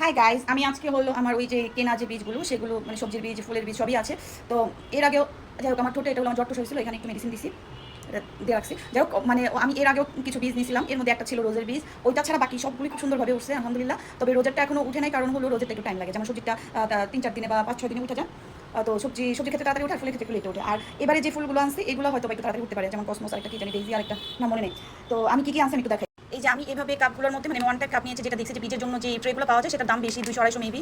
Hi guys আমি আজকে হলো আমার ওই যে কেনা যে বীজগুলো, সেগুলো মানে সবজির বীজ, ফুলের বীজ সবই আছে। তো এর আগেও, যাই হোক, আমার ঠোঁটে এটা হলো, আমার জট্ট হয়েছিল, এখানে একটু মেডিসিন দিছি। দিয়ে রাখছি। যাই হোক মানে আমি এর আগেও কিছু বীজ নিয়েছিলাম। এর মধ্যে একটা ছিল রোজের বীজ। ওইটা ছাড়া বাকি সবগুলি খুব সুন্দরভাবে উঠছে, আলহামদুলিল্লাহ। তবে রোজেরটা এখনও উঠে নাই, কারণ হলো রোজেরটা একটু টাইম লাগে। যেমন সবজিটা তিন চার দিনে বা পাঁচ ছয় দিনে উঠে যায়। তো সবজি সবজি ক্ষেত্রে তাড়াতাড়ি ওঠে ফুলের ক্ষেত্রে লেটে ওঠে। আর এবারে যে ফুলগুলো আনছি, এগুলো হয়তো একটু তাড়াতাড়ি উঠতে পারে। যেমন কসমোস আরেকটা, কি জানি, ডেইজি আরেকটা না মনে নেই। তো আমি কি কি আনছি আমি একটু দেখাই। এই যে আমি এভাবে কাপগুলোর মধ্যে মানে ওয়ান টাইপ কাপ নিয়েছি, যেটা দেখছি যে পিজের জন্য যে ট্রেগুলো পাওয়া যায়, সেটার দাম বেশি, দুশো আড়াইশো মেবি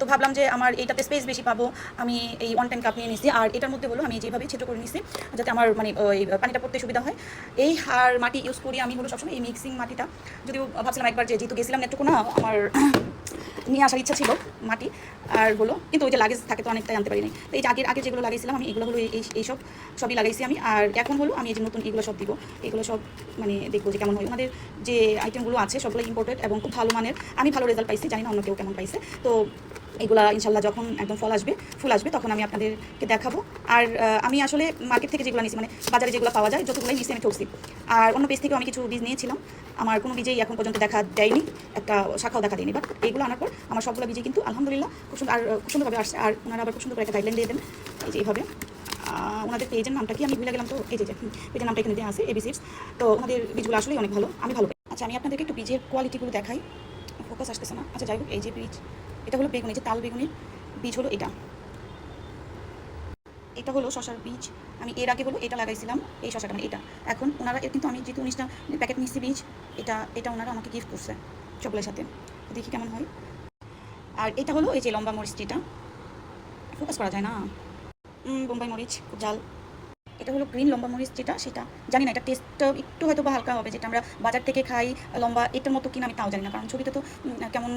তো ভাবলাম যে আমার এইটাতে স্পেস বেশি পাবো। আমি এই ওয়ান টাইম কাপ নিয়ে নিচ্ছি আর এটার মধ্যে হলো আমি যেভাবে ছোটো করে নিছি যাতে আমার মানে ওই পানিটা পড়তে সুবিধা হয়। এই হার মাটি ইউজ করি আমি হলো সবসময়, এই মিক্সিং মাটিটা। যদিও ভাবছিলাম একবার যে যেহেতু গেছিলাম একটুকু না আমার নিয়ে আসার ইচ্ছা ছিল মাটি আর হলো, কিন্তু ওই যে লাগেজ থাকে তো অনেকটাই আনতে পারিনি। তো এই যে আগের আগে যেগুলো লাগাইছিলাম, আমি এগুলো হলো এই এইসব সবই লাগাইছি আমি। আর এখন হলো, আমি এই যে নতুন এগুলো সব দিব। এগুলো সব মানে দেখব যে কেমন হয়। আমাদের যে আইটেমগুলো আছে সবগুলো ইম্পোর্টেড এবং খুব ভালো মানের। আমি ভালো রেজাল্ট পাইছি, জানি না অন্য কেউ কেমন পাইছে। তো এগুলা ইনশাল্লাহ যখন একদম ফল আসবে, ফুল আসবে, তখন আমি আপনাদেরকে দেখাবো। আর আমি আসলে মার্কেট থেকে যেগুলো নিয়েছি মানে বাজারে যেগুলো পাওয়া যায়, যতগুলোই নিয়েছি আমি ঠকছি। আর অন্য পেজ থেকে আমি কিছু বীজ নিয়েছিলাম। আমার কোনো বীজেই এখন পর্যন্ত দেখা দেয়নি। একটা শাখাও দেখা দেয়নি বাট এইগুলো আনার পর আমার সবগুলো বীজে কিন্তু আলহামদুলিল্লাহ খুব সুন্দর আর খুব সুন্দরভাবে আসছে। আর ওনারা আবার খুব সুন্দর করে একটা গাইডলাইন দিয়ে দেন এই যে এইভাবে। ওনাদের পেজের নামটা কি? আমি ভুলে গেলাম তো। এই যে পেজের নামটা এখানে দেওয়া আছে এবি সিপস তো ওনাদের বীজগুলো আসলেই অনেক ভালো। আমি ভালো আচ্ছা আমি আপনাদেরকে একটু বীজের কোয়ালিটিগুলো দেখাই। ফোকাস আসতেছে না। আচ্ছা যাই হোক, এই যে বীজ, এটা হলো বেগুন যে তাল বেগুনের বীজ হলো এটা। এটা হলো শশার বীজ। আমি এর আগে হলো এটা লাগাইছিলাম, এই শশাটা মানে এটা। এখন ওনারা কিন্তু আমি যেহেতু উনিশটা প্যাকেট মিষ্টি বীজ, এটা এটা ওনারা আমাকে গিফট করছে চকলের সাথে। দেখি কেমন হয়। আর এটা হলো এই যে লম্বা মরিচটিটা। ফোকাস করা যায় না। বোম্বাই মরিচ জাল এটা হলো গ্রিন লম্বা মরিচ যেটা সেটা জানি না, এটা টেস্টটা একটু হয়তো বা হালকা হবে, যেটা আমরা বাজার থেকে খাই, লম্বা, এটার মতো কিনা আমি তাও জানি না, কারণ ছবিতে তো কেমন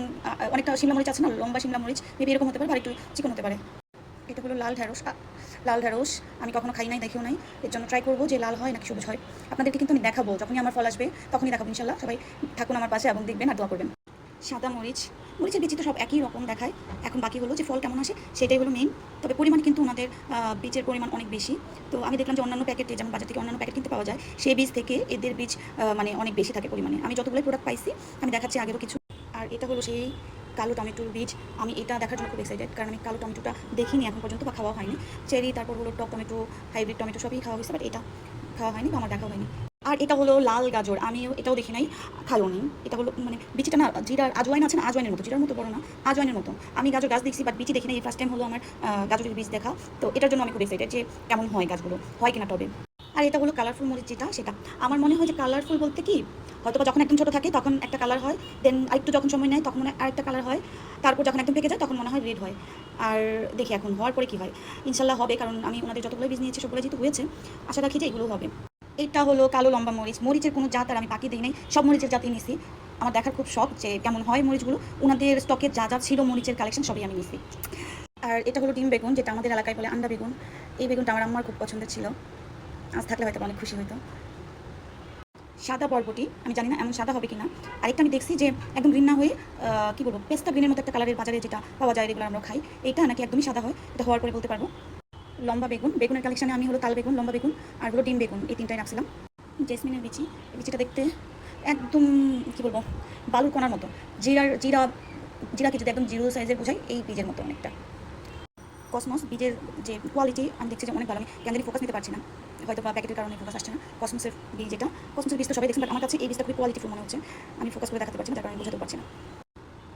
অনেকটা শিমলা মরিচ আছে না, লম্বা শিমলা মরিচ মেবি এরকম হতে পারে আর একটু চিকন হতে পারে। এটা হলো লাল ঢ্যাঁড়স লাল ঢ্যাঁড়স আমি কখনো খাই নাই, দেখেও নাই। এর জন্য ট্রাই করব যে লাল হয় নাকি সবুজ হয়। আপনাদেরকে কিন্তু আমি দেখাবো, যখনই আমার ফল আসবে তখনই দেখাবো, ইনশাল্লাহ। সবাই থাকুন আমার পাশে এবং দেখবেন আর দোয়া করবেন। সাদা মরিচ, মরিচের বীজ তো সব একই রকম দেখায়। এখন বাকি হলো যে ফল কেমন আসে, সেটাই হলো মেইন তবে পরিমাণ কিন্তু ওনাদের বীজের পরিমাণ অনেক বেশি। তো আমি দেখলাম যে অন্যান্য প্যাকেটে যেমন বাজার থেকে অন্যান্য প্যাকেট কিনতে পাওয়া যায় সেই বীজ থেকে এদের বীজ মানে অনেক বেশি থাকে পরিমাণে। আমি যতগুলো প্রোডাক্ট পাইছি, আমি দেখাচ্ছি আগেরও কিছু। আর এটা হলো সেই কালো টমেটোর বীজ, আমি এটা দেখার জন্য খুব এক্সাইটেড কারণ আমি কালো টমেটোটা দেখিনি এখন পর্যন্ত বা খাওয়া হয়নি। চেরি, তারপর হলো টক টমেটো হাইব্রিড টমেটো সবই খাওয়া হয়েছে বাট এটা খাওয়া হয়নি বা আমার দেখা হয়নি। আর এটা হলো লাল গাজর, আমিও এটাও দেখি নাই, খালো নি। এটা হলো মানে বিচিটা না জিরার আজওয়াইন আছে না আজওয়াইনের মতো জিরার মতো বড় না আজওয়াইনের মতো। আমি গাজর গাছ দেখছি বাট বিচি দেখি না এই ফার্স্ট টাইম হলো আমার গাজরের বীজ দেখা। তো এটার জন্য আমি খুব এক্সাইটেড যে কেমন হয় গাছগুলো, হয় কিনা টবে আর এটা হলো কালারফুল মরিচ যেটা, সেটা। আমার মনে হয় যে কালারফুল বলতে কি হয়তো যখন একদম ছোটো থাকে, তখন একটা কালার হয় দেন আরেকটু যখন সময় নেয়, তখন মনে হয় আরেকটা কালার হয়, তারপর যখন একদম পেকে যায়, তখন মনে হয় রেড হয়। আর দেখি এখন, হওয়ার পরে কী হয়। ইনশাল্লাহ হবে, কারণ আমি ওনাদের যতগুলো বীজ নিয়েছি সবগুলো যেহেতু হয়েছে, আশা রাখি যে এগুলো হবে। এটা হলো কালো লম্বা মরিচ। মরিচের কোনো জাত আর আমি বাকি দিই নাই, সব মরিচের জাতই নিছি। আমার দেখার খুব শখ যে কেমন হয় মরিচগুলো। ওনাদের স্টকে যা যা ছিল মরিচের কালেকশন সবই আমি নিছি। আর এটা হলো ডিম বেগুন, যেটা আমাদের এলাকায় বলে আন্ডা বেগুন। এই বেগুনটা আমার আমার খুব পছন্দের ছিল। আজ থাকলে হয়তো অনেক খুশি হতো সাদা বরবটি, আমি জানি না এমন সাদা হবে কিনা। আরেকটা আমি দেখছি যে একদম গ্রিন না হয়ে কি বলব, পেস্তা গ্রিনের মতো একটা কালারের বাজারে যেটা পাওয়া যায় রেগুলার আমরা খাই, এটা নাকি একদমই সাদা হয়, এটা হওয়ার পরে বলতে পারব। লম্বা বেগুন, বেগুনের কালেকশনে আমি হলো তাল বেগুন, লম্বা বেগুন, আর হলো ডিম বেগুন, এই তিনটাই রাখছিলাম। জেসমিনের বিচি, এই বিচিটা দেখতে একদম, কি বলব, বালুর কোনার মতো। জিরার, জিরা, জিরাকে যদি একদম জিরো সাইজের বোঝাই, এই বীজের মতো অনেকটা। কসমস বীজের যে কোয়ালিটি আমি দেখছি যে অনেক ভালো, আমি ক্যান্ডেলি ফোকাস নিতে পারছি না। হয়তো বা প্যাকেটের কারণে ফোকাস আসছে না। কসমসের বীজ যেটা কসমসের বীজ তো সবাই দেখছেন বাট আমার কাছে এই বীজটা খুবই কোয়ালিটিফুল মনে হচ্ছে। আমি ফোকাস করে দেখাতে পারছি না, তার কারণে বোঝাতে পারছি না।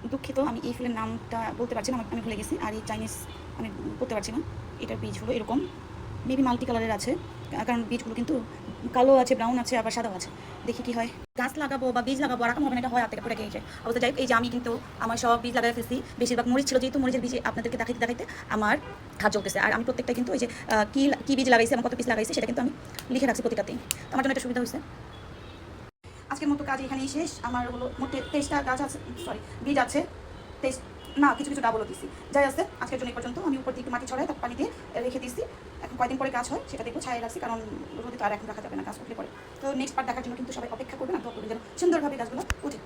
দুঃখিত, আমি এই ফুলের নামটা বলতে পারছি না আমি- ভুলে গেছি। আর এই চাইনিজ আমি করতে পারছি না, এটার বীজ হলো এরকম। মেবি মাল্টি কালারের আছে। কারণ বীজগুলো কিন্তু কালো আছে ব্রাউন আছে, আবার সাদাও আছে। দেখি কি হয়। গাছ লাগাবো বা বীজ লাগাবো, আর হবে না এটা হয় থেকে পড়ে গিয়েছে অবস্থা যাই এই যে আমি কিন্তু আমার সব বীজ লাগাই ফেলছি। বেশিরভাগ মরিচ ছিল, যেহেতু মরিচের বীজ আপনাদেরকে দেখাইতে দেখাইতে আমার হাত চলতেছে আর আমি প্রত্যেকটা কিন্তু ওই যে কি কি বীজ লাগাইছি আমার কত পিস লাগাইছি, সেটা কিন্তু আমি লিখে রাখছি প্রতিটাতেই আমার জন্য একটা সুবিধা হয়েছে। আজকের মতো কাজ এখানেই শেষ। আমার হলো মোটে তেইশটা গাছ আছে সরি বীজ আছে। তেইশ না, কিছু কিছু ডাবলও দিছি। যাই আছে, আজকের জন্য এই পর্যন্ত। আমি উপর দিকে মাটি ছড়াই, তারপর পানি দিয়ে রেখে দিছি। এখন কয়দিন পরে গাছ হয়, সেটা দেখব ছায়া রাখছি, কারণ রোদে তো আর এখন রাখা যাবে না গাছ উঠলে পরে। তো নেক্সট পার্ট দেখার জন্য কিন্তু সবাই অপেক্ষা করবেন, আর করবেন যেন সুন্দরভাবে গাছগুলো উঠে।